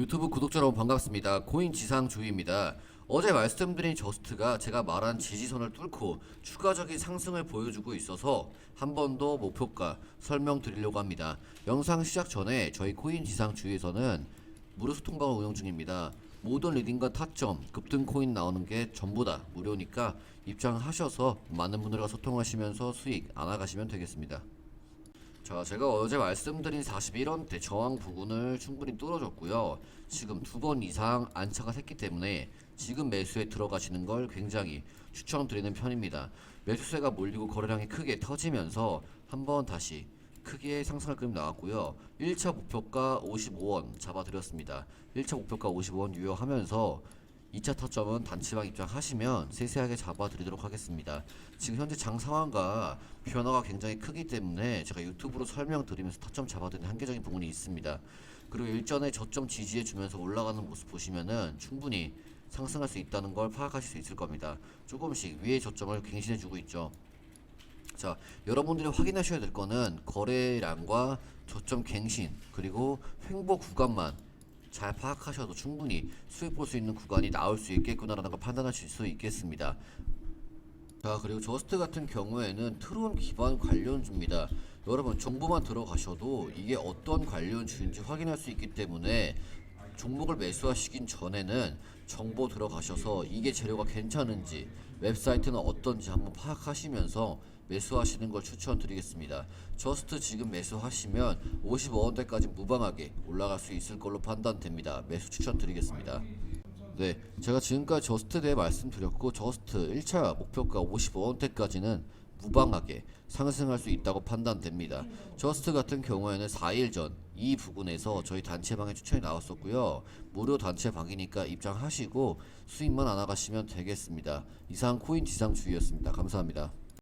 유튜브 구독자 여러분 반갑습니다. 코인 지상주의입니다. 어제 말씀드린 저스트가 제가 말한 지지선을 뚫고 추가적인 상승을 보여주고 있어서 한 번 더 목표가 설명드리려고 합니다. 영상 시작 전에 저희 코인 지상주의에서는 무료수 통방을 운영 중입니다. 모든 리딩과 타점, 급등 코인 나오는 게 전부 다 무료니까 입장하셔서 많은 분들과 소통하시면서 수익 안아가시면 되겠습니다. 자, 제가 어제 말씀드린 41원대 저항 부분을 충분히 뚫어줬고요. 지금 두 번 이상 안착을 했기 때문에 지금 매수에 들어가시는 걸 굉장히 추천드리는 편입니다. 매수세가 몰리고 거래량이 크게 터지면서 한번 다시 크게 상승할 그림 나왔고요. 1차 목표가 55원 잡아드렸습니다. 1차 목표가 55원 유효하면서 2차 타점은 단체방 입장하시면 세세하게 잡아드리도록 하겠습니다. 지금 현재 장 상황과 변화가 굉장히 크기 때문에 제가 유튜브로 설명드리면서 타점 잡아드리는 한계적인 부분이 있습니다. 그리고 일전에 저점 지지해주면서 올라가는 모습 보시면은 충분히 상승할 수 있다는 걸 파악하실 수 있을 겁니다. 조금씩 위에 저점을 갱신해주고 있죠. 자, 여러분들이 확인하셔야 될 거는 거래량과 저점 갱신 그리고 횡보 구간만 잘 파악하셔도 충분히 수익 볼 수 있는 구간이 나올 수 있겠구나라는 걸 판단하실 수 있겠습니다. 자 그리고 저스트 같은 경우에는 트론 기반 관련주입니다. 여러분 정보만 들어가셔도 이게 어떤 관련주인지 확인할 수 있기 때문에 종목을 매수하시긴 전에는 정보 들어가셔서 이게 재료가 괜찮은지 웹사이트는 어떤지 한번 파악하시면서 매수하시는 걸 추천드리겠습니다. 저스트 지금 매수하시면 55원대까지 무방하게 올라갈 수 있을 걸로 판단됩니다. 매수 추천드리겠습니다. 네, 제가 지금까지 저스트에 대해 말씀드렸고 저스트 1차 목표가 55원대까지는 무방하게 상승할 수 있다고 판단됩니다. 저스트 같은 경우에는 4일 전 이 부분에서 저희 단체방에 추천이 나왔었고요. 무료 단체방이니까 입장하시고 수익만 안 나가시면 되겠습니다. 이상 코인 지상주의였습니다. 감사합니다.